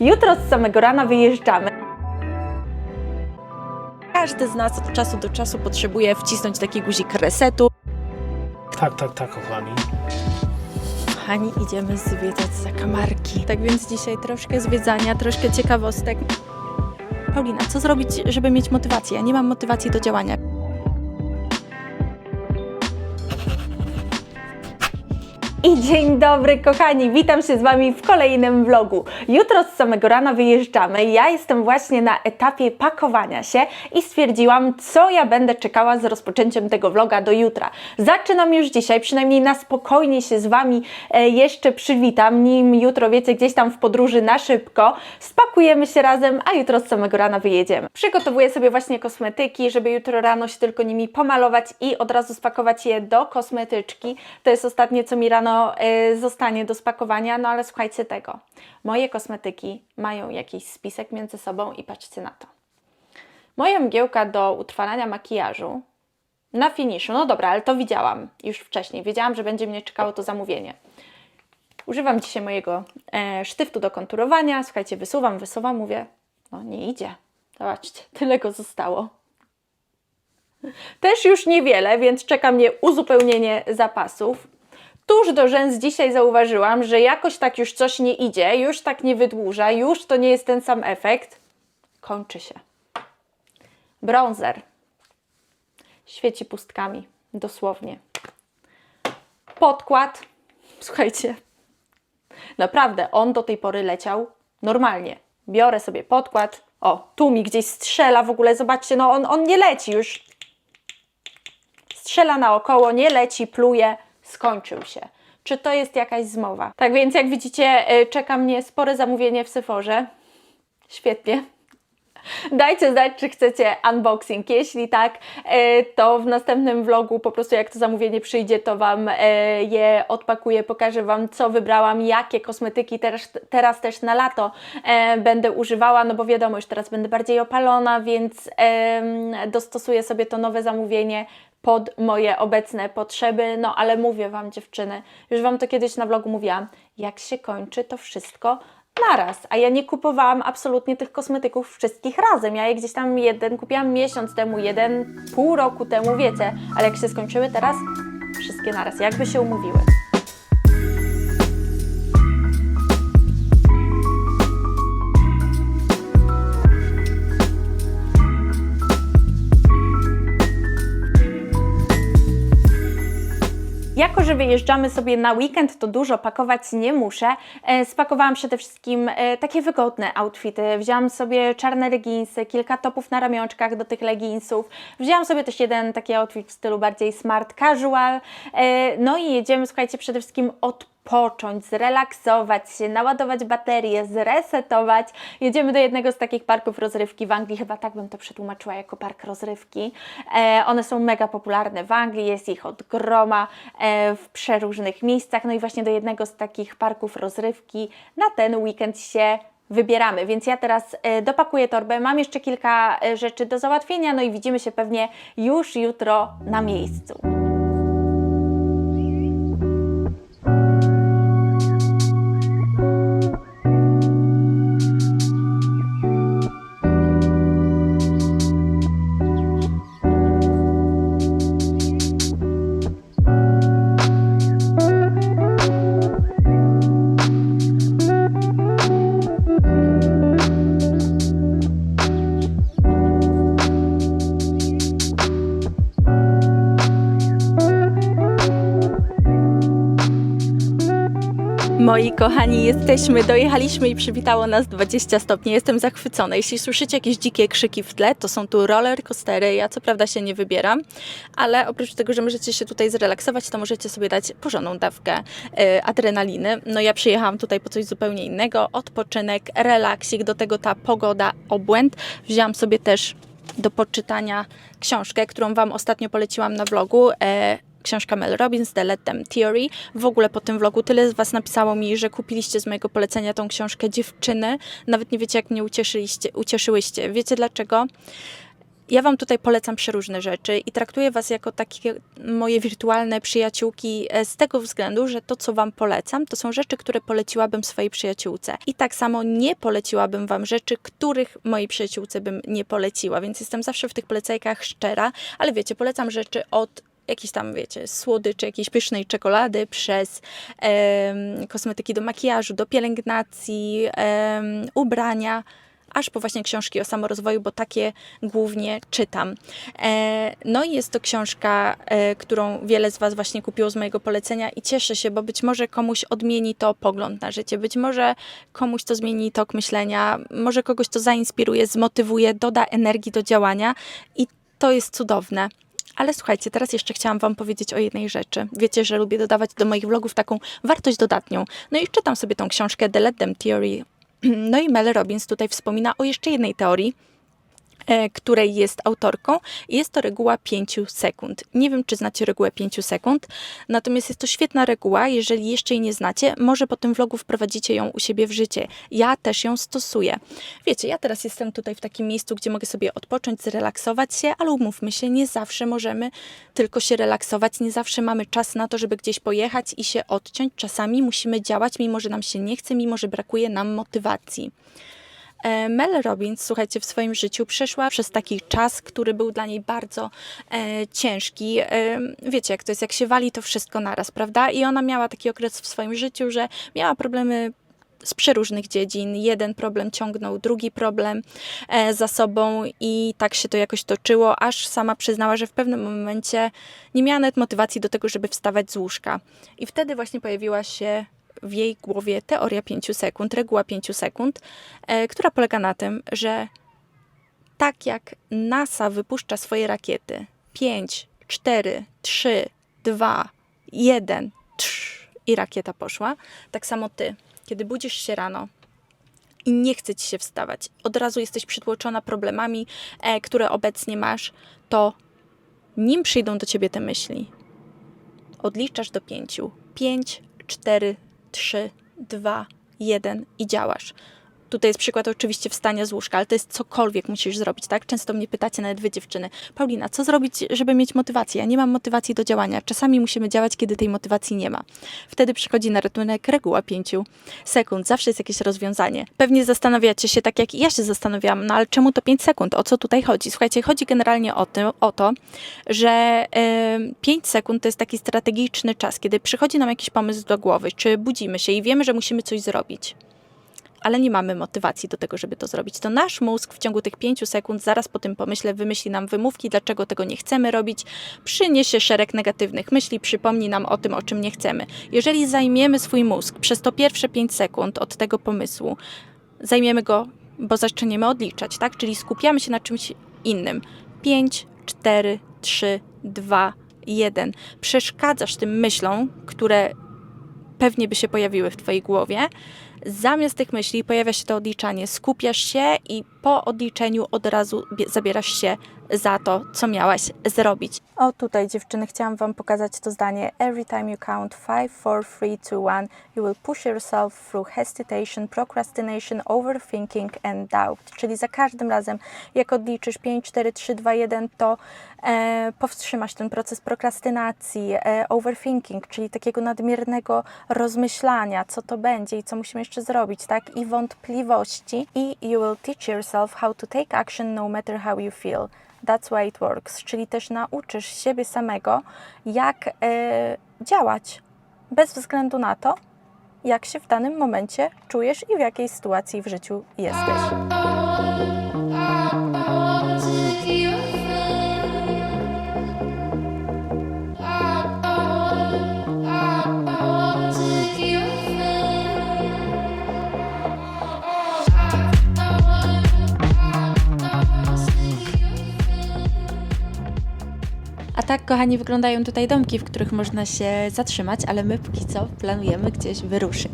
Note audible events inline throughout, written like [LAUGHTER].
Jutro z samego rana wyjeżdżamy. Każdy z nas od czasu do czasu potrzebuje wcisnąć taki guzik resetu. Tak, tak, tak, kochani. Kochani, idziemy zwiedzać zakamarki. Tak więc dzisiaj troszkę zwiedzania, troszkę ciekawostek. Paulina, co zrobić, żeby mieć motywację? Ja nie mam motywacji do działania. I dzień dobry, kochani, witam się z Wami w kolejnym vlogu. Jutro z samego rana wyjeżdżamy. Ja jestem właśnie na etapie pakowania się i stwierdziłam, co ja będę czekała z rozpoczęciem tego vloga do jutra. Zaczynam już dzisiaj, przynajmniej na spokojnie się z Wami e, jeszcze przywitam, nim jutro, wiecie, gdzieś tam w podróży na szybko. Spakujemy się razem, a jutro z samego rana wyjedziemy. Przygotowuję sobie właśnie kosmetyki, żeby jutro rano się tylko nimi pomalować i od razu spakować je do kosmetyczki. To jest ostatnie, co mi rano y, zostanie do spakowania, no ale słuchajcie tego. Moje kosmetyki mają jakiś spisek między sobą i patrzcie na to. Moja mgiełka do utrwalania makijażu na finiszu, no dobra, ale to widziałam już wcześniej. Wiedziałam, że będzie mnie czekało to zamówienie. Używam dzisiaj mojego e, sztyftu do konturowania. Słuchajcie, wysuwam, wysuwam, mówię, no nie idzie. Zobaczcie, [LAUGHS] tyle go zostało. Też już niewiele, więc czeka mnie uzupełnienie zapasów. Tuż do rzęs dzisiaj zauważyłam, że jakoś tak już coś nie idzie, już tak nie wydłuża, już to nie jest ten sam efekt. Kończy się. Bronzer. Świeci pustkami, dosłownie. Podkład. Słuchajcie, naprawdę, on do tej pory leciał normalnie. Biorę sobie podkład. O, tu mi gdzieś strzela w ogóle, zobaczcie, no on, on nie leci już. Strzela naokoło, nie leci, pluje, skończył się. Czy to jest jakaś zmowa? Tak więc, jak widzicie, y, czeka mnie spore zamówienie w Sephorze. Świetnie. Dajcie znać, czy chcecie unboxing. Jeśli tak, e, to w następnym vlogu po prostu jak to zamówienie przyjdzie, to Wam e, je odpakuję, pokażę Wam, co wybrałam, jakie kosmetyki teraz, teraz też na lato będę używała, no bo wiadomo, już teraz będę bardziej opalona, więc dostosuję sobie to nowe zamówienie pod moje obecne potrzeby, no ale mówię Wam dziewczyny, już Wam to kiedyś na vlogu mówiłam, jak się kończy to wszystko naraz, a ja nie kupowałam absolutnie tych kosmetyków wszystkich razem. Ja je gdzieś tam jeden kupiłam miesiąc temu, jeden pół roku temu, wiecie, ale jak się skończyły teraz, wszystkie naraz, jakby się umówiły. Jako, że wyjeżdżamy sobie na weekend, to dużo pakować nie muszę. E, Spakowałam przede wszystkim e, takie wygodne outfity. Wzięłam sobie czarne leginsy, kilka topów na ramionczkach do tych leginsów. Wzięłam sobie też jeden taki outfit w stylu bardziej smart casual. E, No i jedziemy, słuchajcie, przede wszystkim odpocząć, zrelaksować się, naładować baterię, zresetować. Jedziemy do jednego z takich parków rozrywki w Anglii, chyba tak bym to przetłumaczyła jako park rozrywki. E, one są mega popularne w Anglii, jest ich od groma e, w przeróżnych miejscach. No i właśnie do jednego z takich parków rozrywki na ten weekend się wybieramy. Więc ja teraz e, dopakuję torbę, mam jeszcze kilka e, rzeczy do załatwienia, no i widzimy się pewnie już jutro na miejscu. Moi kochani, jesteśmy, dojechaliśmy i przywitało nas 20 stopni. Jestem zachwycona. Jeśli słyszycie jakieś dzikie krzyki w tle, to są tu roller coastery. Ja co prawda się nie wybieram, ale oprócz tego, że możecie się tutaj zrelaksować, to możecie sobie dać porządną dawkę e, adrenaliny. No ja przyjechałam tutaj po coś zupełnie innego. Odpoczynek, relaksik, do tego ta pogoda, obłęd. Wzięłam sobie też do poczytania książkę, którą Wam ostatnio poleciłam na vlogu. E, książka Mel Robbins, The Let Them Theory. W ogóle po tym vlogu tyle z Was napisało mi, że kupiliście z mojego polecenia tą książkę dziewczyny. Nawet nie wiecie, jak mnie ucieszyliście, ucieszyłyście. Wiecie dlaczego? ja Wam tutaj polecam przeróżne rzeczy i traktuję Was jako takie moje wirtualne przyjaciółki e, z tego względu, że to, co Wam polecam, to są rzeczy, które poleciłabym swojej przyjaciółce. I tak samo nie poleciłabym Wam rzeczy, których mojej przyjaciółce bym nie poleciła, więc jestem zawsze w tych polecajkach szczera, ale wiecie, polecam rzeczy od jakiejś tam, wiecie, słodyczy, jakiejś pysznej czekolady, przez em, kosmetyki do makijażu, do pielęgnacji, em, ubrania, aż po właśnie książki o samorozwoju, bo takie głównie czytam. E, no i jest to książka, e, którą wiele z Was właśnie kupiło z mojego polecenia i cieszę się, bo być może komuś odmieni to pogląd na życie, być może komuś to zmieni tok myślenia, może kogoś to zainspiruje, zmotywuje, doda energii do działania i to jest cudowne. Ale słuchajcie, teraz jeszcze chciałam Wam powiedzieć o jednej rzeczy. Wiecie, że lubię dodawać do moich vlogów taką wartość dodatnią. No i czytam sobie tą książkę The Let Them Theory. [CLEARS THROAT] No i Mel Robbins tutaj wspomina o jeszcze jednej teorii, której jest autorką. Jest to reguła 5 sekund. Nie wiem, czy znacie regułę 5 sekund, natomiast jest to świetna reguła. Jeżeli jeszcze jej nie znacie, może po tym vlogu wprowadzicie ją u siebie w życie. Ja też ją stosuję. Wiecie, ja teraz jestem tutaj w takim miejscu, gdzie mogę sobie odpocząć, zrelaksować się, ale umówmy się, nie zawsze możemy tylko się relaksować, nie zawsze mamy czas na to, żeby gdzieś pojechać i się odciąć. Czasami musimy działać, mimo że nam się nie chce, mimo że brakuje nam motywacji. E, Mel Robbins, słuchajcie, w swoim życiu przeszła przez taki czas, który był dla niej bardzo e, ciężki. E, wiecie, jak to jest, jak się wali to wszystko naraz, prawda? I ona miała taki okres w swoim życiu, że miała problemy z przeróżnych dziedzin. Jeden problem ciągnął drugi problem e, za sobą i tak się to jakoś toczyło, aż sama przyznała, że w pewnym momencie nie miała nawet motywacji do tego, żeby wstawać z łóżka. I wtedy właśnie pojawiła się w jej głowie teoria 5 sekund, reguła 5 sekund, e, która polega na tym, że tak jak NASA wypuszcza swoje rakiety 5, 4, 3, 2, 1 trz, i rakieta poszła, tak samo ty, kiedy budzisz się rano i nie chce ci się wstawać, od razu jesteś przytłoczona problemami, e, które obecnie masz, to nim przyjdą do ciebie te myśli, odliczasz do pięciu. Pięć, cztery, trzy, dwa, jeden i działasz. Tutaj jest przykład oczywiście wstania z łóżka, ale to jest cokolwiek musisz zrobić, tak? Często mnie pytacie, nawet wy dziewczyny, Paulina, co zrobić, żeby mieć motywację? Ja nie mam motywacji do działania. Czasami musimy działać, kiedy tej motywacji nie ma. Wtedy przychodzi na ratunek reguła pięciu sekund. Zawsze jest jakieś rozwiązanie. Pewnie zastanawiacie się, tak jak ja się zastanawiałam, no ale czemu to 5 sekund? O co tutaj chodzi? Słuchajcie, chodzi generalnie o, tym, o to, że 5 sekund to jest taki strategiczny czas, kiedy przychodzi nam jakiś pomysł do głowy, czy budzimy się i wiemy, że musimy coś zrobić ale nie mamy motywacji do tego, żeby to zrobić. To nasz mózg w ciągu tych pięciu sekund, zaraz po tym pomyśle, wymyśli nam wymówki, dlaczego tego nie chcemy robić, przyniesie szereg negatywnych myśli, przypomni nam o tym, o czym nie chcemy. Jeżeli zajmiemy swój mózg przez to pierwsze pięć sekund od tego pomysłu, zajmiemy go, bo zaczniemy odliczać, tak? Czyli skupiamy się na czymś innym. 5, 4, 3, 2, 1. Przeszkadzasz tym myślom, które pewnie by się pojawiły w Twojej głowie. Zamiast tych myśli pojawia się to odliczanie. Skupiasz się i po odliczeniu od razu bie- zabierasz się za to, co miałaś zrobić. O, tutaj dziewczyny, chciałam Wam pokazać to zdanie. Every time you count 5, 4, 3, 2, 1, you will push yourself through hesitation, procrastination, overthinking and doubt. Czyli za każdym razem, jak odliczysz 5, 4, 3, 2, 1, to e, powstrzymasz ten proces prokrastynacji, e, overthinking, czyli takiego nadmiernego rozmyślania, co to będzie i co musimy jeszcze zrobić, tak? I wątpliwości. I you will teach yourself how to take action no matter how you feel. That's why it works. Czyli też nauczysz siebie samego, jak e, działać bez względu na to, jak się w danym momencie czujesz i w jakiej sytuacji w życiu jesteś. Tak, kochani, wyglądają tutaj domki, w których można się zatrzymać, ale my póki co planujemy gdzieś wyruszyć.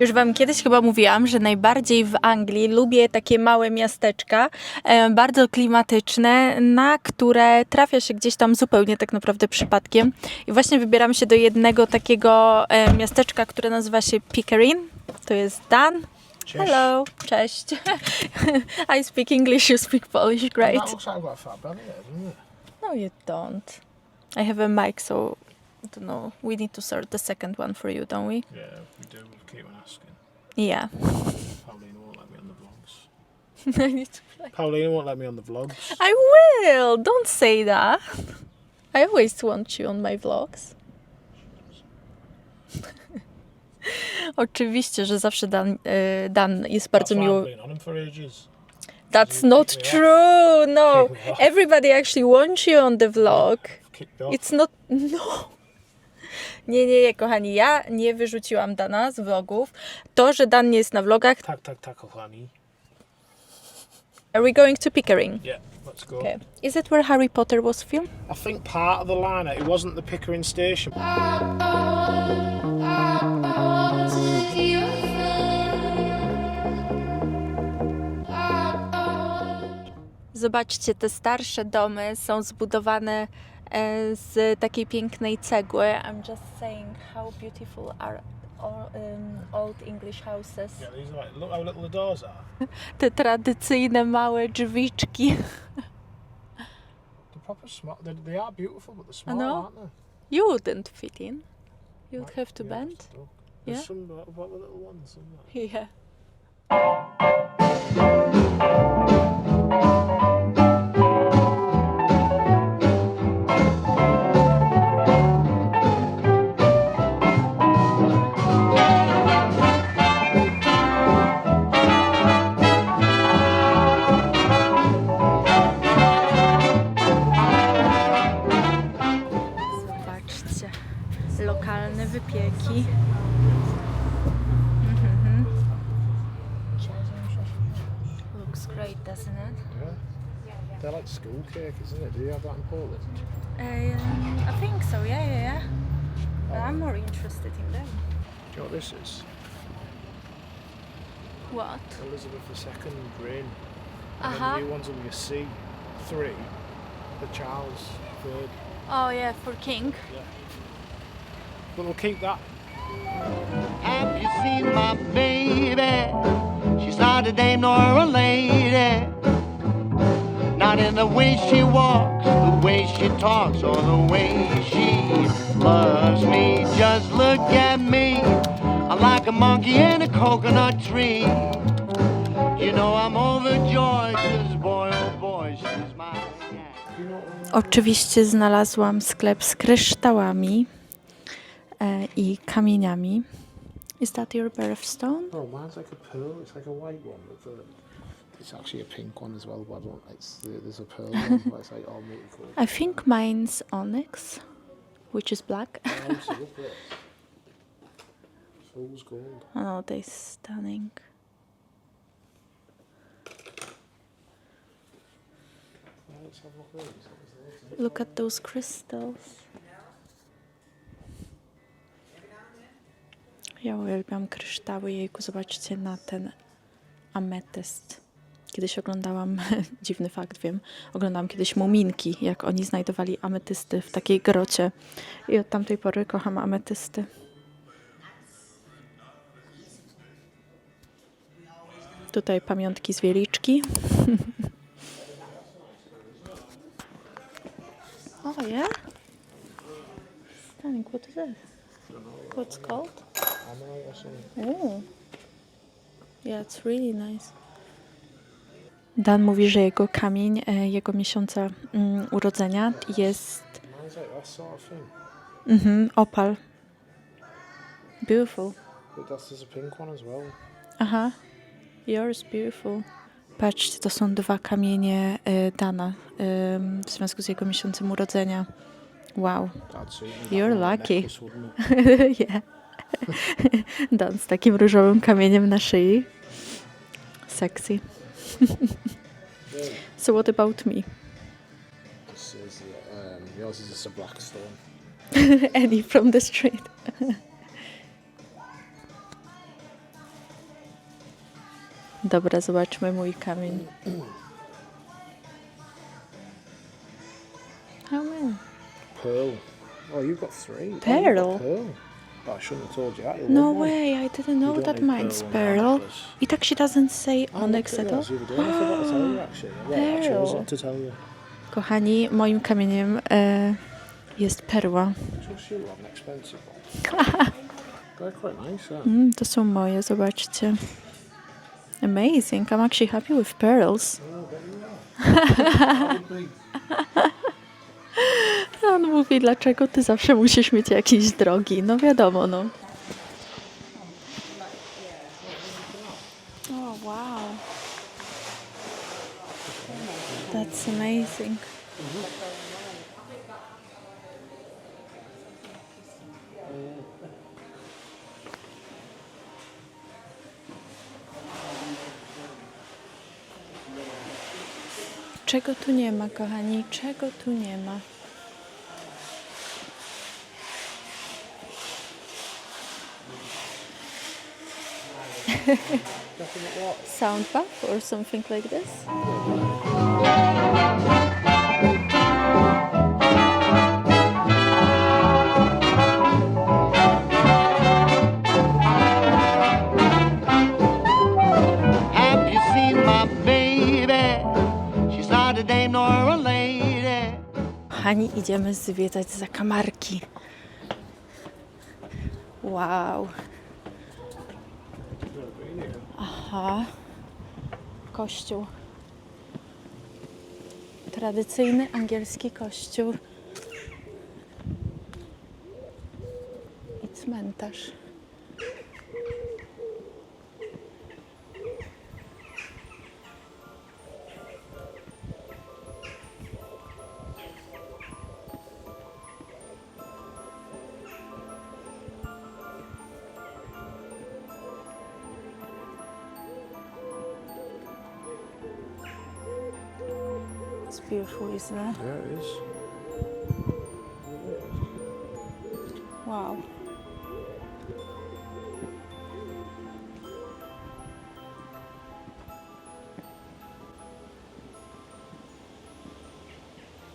Już Wam kiedyś chyba mówiłam, że najbardziej w Anglii lubię takie małe miasteczka, e, bardzo klimatyczne, na które trafia się gdzieś tam zupełnie tak naprawdę przypadkiem. I właśnie wybieram się do jednego takiego e, miasteczka, które nazywa się Pickering. To jest Dan. Cześć. Hello. Cześć. [LAUGHS] I speak English, you speak Polish. Great. That looks like I've got a fat belly there, doesn't it? No, you don't. I have a mic, so I don't know. We need to sort the second one for you, don't we? Yeah, we do. We keep on asking. Yeah. Paulina won't let me on the vlogs. [LAUGHS] I need to play. Paulina won't let me on the vlogs. I will. Don't say that. I always want you on my vlogs. [LAUGHS] Oczywiście, że zawsze Dan, e, Dan jest bardzo ages. That's not true. No. Everybody actually wants you on the vlog. It's not. No. Nie, nie, nie, kochani, ja nie wyrzuciłam Dana z vlogów. To, że Dan nie jest na vlogach. Tak, tak, tak, kochani. Are we going to Pickering? Yeah, let's go. Okay. Is it where Harry Potter was filmed? I think part of the line, it wasn't the Pickering station. Zobaczcie, te starsze domy są zbudowane e, z takiej pięknej cegły. I'm just saying how beautiful are um, old English houses. Yeah, these are like, look how little the doors are. [LAUGHS] Te tradycyjne małe drzwiczki. They're proper small. They, they are beautiful, but they're small, know. aren't they? You wouldn't fit in. You'd have to bend. There's Yeah. some what the little ones. isn't there? [LAUGHS] Yeah. Lokalne wypieki. Mhm. Looks great, doesn't it? Yeah. They're like school cake, isn't it? Do you have that in Poland? Um, I think so, yeah, yeah, yeah. But I'm more interested in them. Do you know what this is? What? Elizabeth II grain. And Uh-huh. the new ones on your C three, the Charles third. Oh, yeah, for King. But we'll keep that. Have you seen my baby? She's not a dame nor a lady. Not in the way she walks, the way she talks, or the way she loves me. Just look at me. I'm like a monkey in a coconut tree. You know I'm overjoyed, cause boy, oh boy, she's my. Oczywiście znalazłam sklep z kryształami e, i kamieniami. Is that your birthstone? Oh, mine's like a pearl. It's like a white one. With a, it's actually a pink one as well, but I don't, it's, there's a pearl one, but it's like all multicolored. [LAUGHS] I think mine's onyx, which is black. Oh. Fool's gold. Oh, they're stunning. Let's have a look at these. Look at those crystals. Ja uwielbiam kryształy. Jejku, zobaczcie na ten ametyst. Kiedyś oglądałam, [LAUGHS] dziwny fakt wiem, oglądałam kiedyś muminki, jak oni znajdowali ametysty w takiej grocie. I od tamtej pory kocham ametysty. Tutaj pamiątki z wieliczki. Oh yeah. Stunning. What is that? What's called? Oh. Yeah, it's really nice. Dan mówi, że jego kamień, e, jego miesiąca mm, urodzenia jest mhm, opal. Beautiful. But that's, there's a pink one as well. Aha. Yours beautiful. Patrzcie, to są dwa kamienie e, Dana em, w związku z jego miesiącem urodzenia. Wow. You're lucky. [LAUGHS] yeah. Dan z takim różowym kamieniem na szyi. Sexy. so what about me? This is, um, yours is just a black stone. [LAUGHS] Annie from the street. Dobra, zobaczmy mój kamień. How many? Pearl. Oh, you've got three. Oh, you've got Pearl? pearl. But I shouldn't have told you that. No way, I didn't know don't that need mine's pearl pearl. necklace. I tak doesn't say I onyx at at all. yours the other day and I forgot to tell you actually. Well, I chose Pearl. not to tell you. Kochani, moim kamieniem e, jest perła. Trust you on an expensive one. [LAUGHS] They're quite nice, aren't Mm, to są moje, zobaczcie. Amazing, I'm actually happy with pearls. [LAUGHS] On mówi, dlaczego ty zawsze musisz mieć jakieś drogi. No wiadomo, no. Oh, wow. That's amazing. Czego tu nie ma, kochani? Czego tu nie ma? [LAUGHS] sound bath or something like this. Idziemy zwiedzać zakamarki. Wow. Aha. Kościół. Tradycyjny angielski kościół. I cmentarz. It's beautiful, isn't it? Yeah, it is. Wow.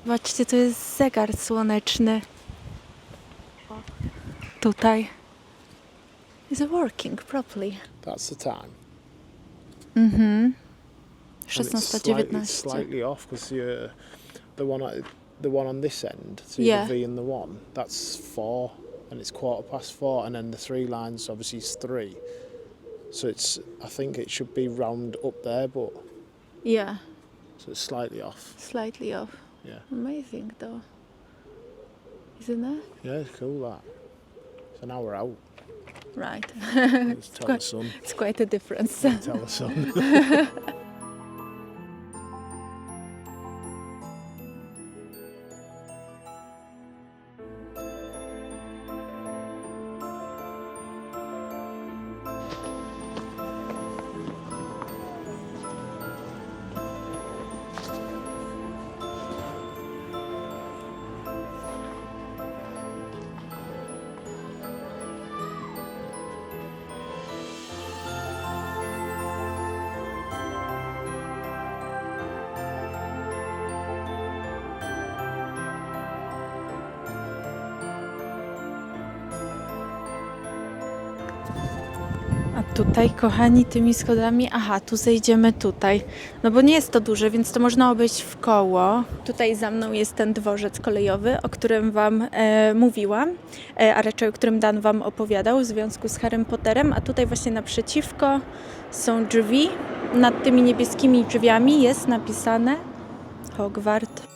Zobaczcie, to jest zegar słoneczny. Tutaj. Is it working properly? That's the time. Mhm. And it's slightly, 16-19. slightly off because uh, the one the one on this end, so Yeah. the V and the one, that's four, and it's quarter past four, and then the three lines obviously is three. So it's I think it should be round up there, but Yeah, so it's slightly off. slightly off. Yeah, Amazing though. Isn't it? yeah, it's cool that. It's an hour out. Right. [LAUGHS] Tell the quite- sun. It's quite a difference. Tell [LAUGHS] [LAUGHS] tutaj, kochani, tymi schodami, aha, tu zejdziemy tutaj. No bo nie jest to duże, więc to można obejść w koło. Tutaj za mną jest ten dworzec kolejowy, o którym Wam e, mówiłam, e, a raczej o którym Dan Wam opowiadał w związku z Harrym Potterem. A tutaj właśnie naprzeciwko są drzwi. Nad tymi niebieskimi drzwiami jest napisane Hogwart.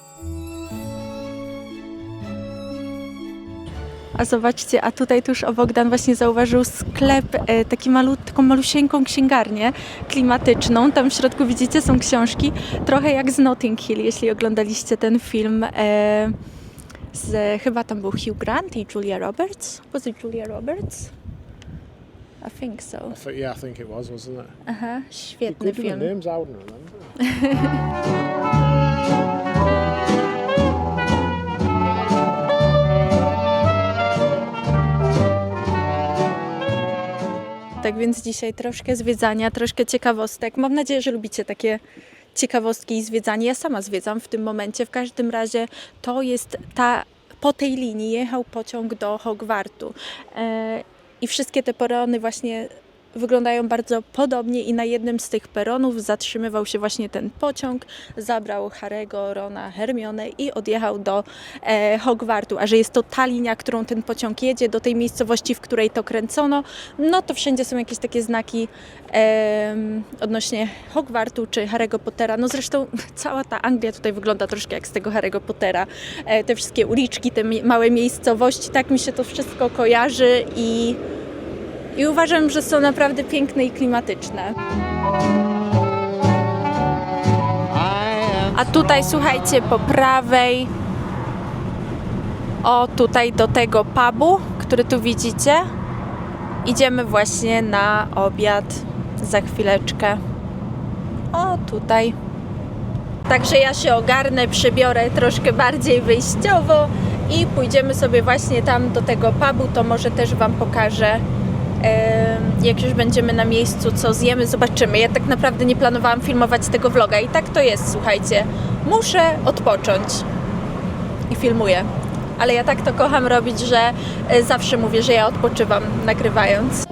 A zobaczcie, a tutaj tuż obok Dan właśnie zauważył sklep, e, taki malu, taką malusieńką księgarnię klimatyczną. Tam w środku widzicie są książki, trochę jak z Notting Hill, jeśli oglądaliście ten film. E, z, chyba tam był Hugh Grant i Julia Roberts. Was it Julia Roberts? I think so. I think, yeah, I think it was, wasn't it? Aha, świetny film. names, I wouldn't remember. [LAUGHS] Tak więc dzisiaj troszkę zwiedzania, troszkę ciekawostek. Mam nadzieję, że lubicie takie ciekawostki i zwiedzanie. Ja sama zwiedzam w tym momencie. W każdym razie to jest ta po tej linii jechał pociąg do Hogwartu. E, I wszystkie te perony właśnie wyglądają bardzo podobnie i na jednym z tych peronów zatrzymywał się właśnie ten pociąg, zabrał Harego, Rona, Hermione i odjechał do e, Hogwartu. A że jest to ta linia, którą ten pociąg jedzie, do tej miejscowości, w której to kręcono, no to wszędzie są jakieś takie znaki em, odnośnie Hogwartu czy Harry'ego Pottera. No zresztą [LAUGHS] cała ta Anglia tutaj wygląda troszkę jak z tego Harry'ego Pottera. E, te wszystkie uliczki, te małe miejscowości, tak mi się to wszystko kojarzy i, i uważam, że są naprawdę piękne i klimatyczne. A tutaj słuchajcie, po prawej, o tutaj do tego pubu, który tu widzicie, idziemy właśnie na obiad za chwileczkę. O tutaj. Także ja się ogarnę, przebiorę troszkę bardziej wyjściowo i pójdziemy sobie właśnie tam do tego pubu, to może też Wam pokażę jak już będziemy na miejscu, co zjemy, zobaczymy. Ja tak naprawdę nie planowałam filmować tego vloga i tak to jest, słuchajcie. Muszę odpocząć i filmuję. Ale ja tak to kocham robić, że e, zawsze mówię, że ja odpoczywam nagrywając.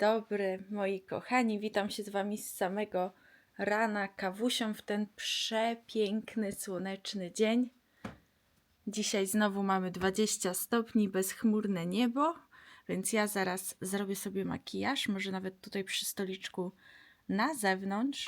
Dobry, moi kochani. Witam się z Wami z samego rana kawusią w ten przepiękny, słoneczny dzień. Dzisiaj znowu mamy 20 stopni, bezchmurne niebo, więc ja zaraz zrobię sobie makijaż, może nawet tutaj przy stoliczku na zewnątrz.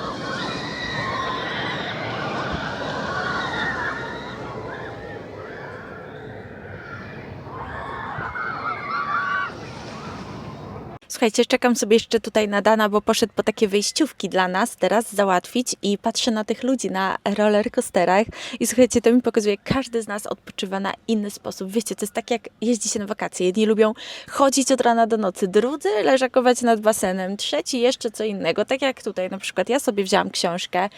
Słuchajcie, czekam sobie jeszcze tutaj na Dana, bo poszedł po takie wyjściówki dla nas teraz załatwić i patrzę na tych ludzi na roller coasterach i słuchajcie, to mi pokazuje, każdy z nas odpoczywa na inny sposób. Wiecie, to jest tak jak jeździ się na wakacje. Jedni lubią chodzić od rana do nocy, drudzy leżakować nad basenem, trzeci jeszcze co innego. Tak jak tutaj na przykład ja sobie wzięłam książkę,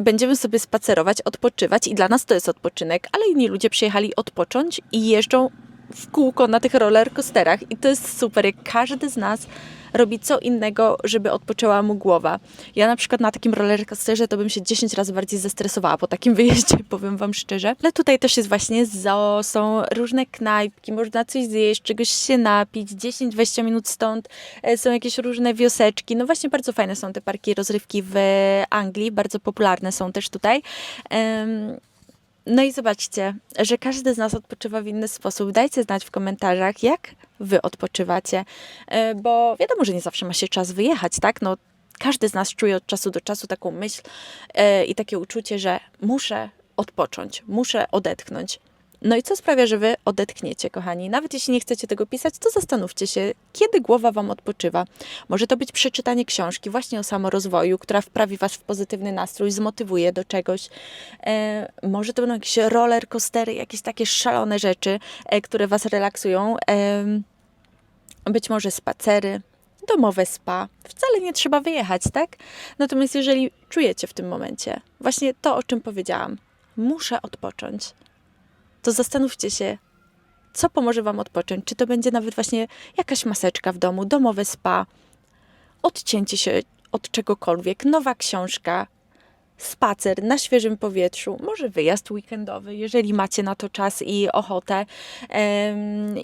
będziemy sobie spacerować, odpoczywać i dla nas to jest odpoczynek, ale inni ludzie przyjechali odpocząć i jeżdżą w kółko na tych roller coasterach i to jest super, jak każdy z nas robi co innego, żeby odpoczęła mu głowa. Ja na przykład na takim roller coasterze to bym się 10 razy bardziej zestresowała po takim [LAUGHS] wyjeździe, powiem Wam szczerze. Ale tutaj też jest właśnie zoo, są różne knajpki, można coś zjeść, czegoś się napić, 10-20 minut stąd e, są jakieś różne wioseczki. No właśnie bardzo fajne są te parki rozrywki w Anglii, bardzo popularne są też tutaj. Em, no i zobaczcie, że każdy z nas odpoczywa w inny sposób. Dajcie znać w komentarzach, jak wy odpoczywacie, E, bo wiadomo, że nie zawsze ma się czas wyjechać, tak? No, każdy z nas czuje od czasu do czasu taką myśl e, i takie uczucie, że muszę odpocząć, muszę odetchnąć. No i co sprawia, że wy odetchniecie, kochani? Nawet jeśli nie chcecie tego pisać, to zastanówcie się, kiedy głowa wam odpoczywa. Może to być przeczytanie książki właśnie o samorozwoju, która wprawi was w pozytywny nastrój, zmotywuje do czegoś. E, może to będą jakieś roller coastery, jakieś takie szalone rzeczy, e, które was relaksują. Em, być może spacery, domowe spa. Wcale nie trzeba wyjechać, tak? Natomiast jeżeli czujecie w tym momencie właśnie to, o czym powiedziałam, muszę odpocząć, to zastanówcie się, co pomoże Wam odpocząć. Czy to będzie nawet właśnie jakaś maseczka w domu, domowe spa, odcięcie się od czegokolwiek, nowa książka, spacer na świeżym powietrzu, może wyjazd weekendowy, jeżeli macie na to czas i ochotę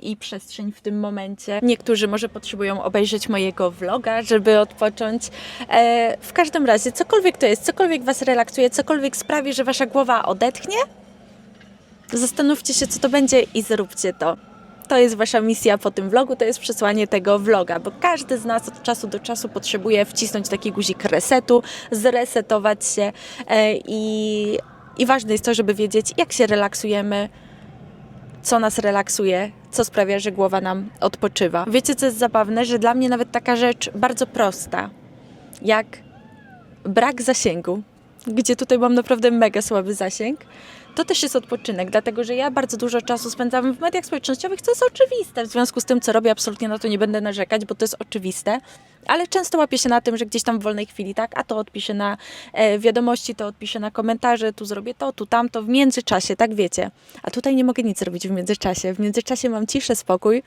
i przestrzeń w tym momencie. Niektórzy może potrzebują obejrzeć mojego vloga, żeby odpocząć. E, w każdym razie, cokolwiek to jest, cokolwiek Was relaksuje, cokolwiek sprawi, że Wasza głowa odetchnie, zastanówcie się, co to będzie i zróbcie to. To jest wasza misja po tym vlogu, to jest przesłanie tego vloga, bo każdy z nas od czasu do czasu potrzebuje wcisnąć taki guzik resetu, zresetować się e, i, i ważne jest to, żeby wiedzieć, jak się relaksujemy, co nas relaksuje, co sprawia, że głowa nam odpoczywa. Wiecie, co jest zabawne, że dla mnie nawet taka rzecz bardzo prosta, jak brak zasięgu, gdzie tutaj mam naprawdę mega słaby zasięg, to też jest odpoczynek, dlatego że ja bardzo dużo czasu spędzam w mediach społecznościowych, co jest oczywiste. W związku z tym, co robię, absolutnie na to nie będę narzekać, bo to jest oczywiste. Ale często łapię się na tym, że gdzieś tam w wolnej chwili, tak, a to odpiszę na e, wiadomości, to odpiszę na komentarze, tu zrobię to, tu tamto, w międzyczasie, tak wiecie. A tutaj nie mogę nic robić w międzyczasie. W międzyczasie mam ciszę, spokój.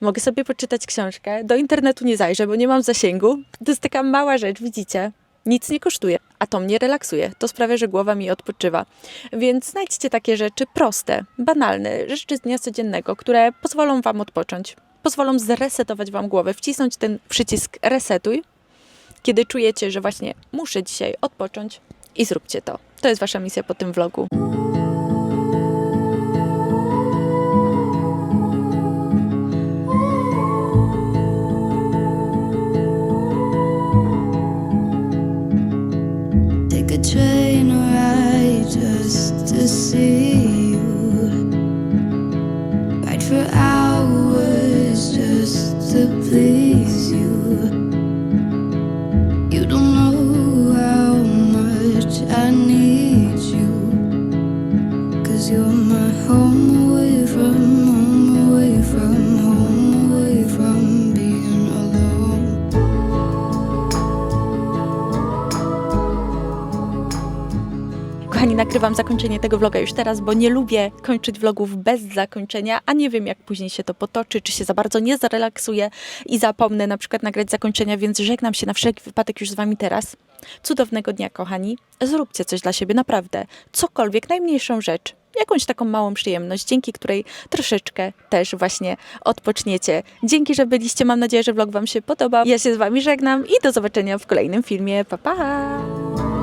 Mogę sobie poczytać książkę. Do internetu nie zajrzę, bo nie mam zasięgu. To jest taka mała rzecz, widzicie? Nic nie kosztuje, a to mnie relaksuje. To sprawia, że głowa mi odpoczywa. Więc znajdźcie takie rzeczy proste, banalne, rzeczy z dnia codziennego, które pozwolą Wam odpocząć, pozwolą zresetować Wam głowę, wcisnąć ten przycisk resetuj, kiedy czujecie, że właśnie muszę dzisiaj odpocząć i zróbcie to. To jest Wasza misja po tym vlogu. To see you. Ride for hours just to please you. You don't know how much I need you. Cause you're my home away from home, Kochani, nagrywam zakończenie tego vloga już teraz, bo nie lubię kończyć vlogów bez zakończenia, a nie wiem, jak później się to potoczy, czy się za bardzo nie zarelaksuję i zapomnę na przykład nagrać zakończenia, więc żegnam się na wszelki wypadek już z Wami teraz. Cudownego dnia, kochani. Zróbcie coś dla siebie, naprawdę. Cokolwiek, najmniejszą rzecz. Jakąś taką małą przyjemność, dzięki której troszeczkę też właśnie odpoczniecie. Dzięki, że byliście. Mam nadzieję, że vlog Wam się podobał. Ja się z Wami żegnam i do zobaczenia w kolejnym filmie. Pa, pa!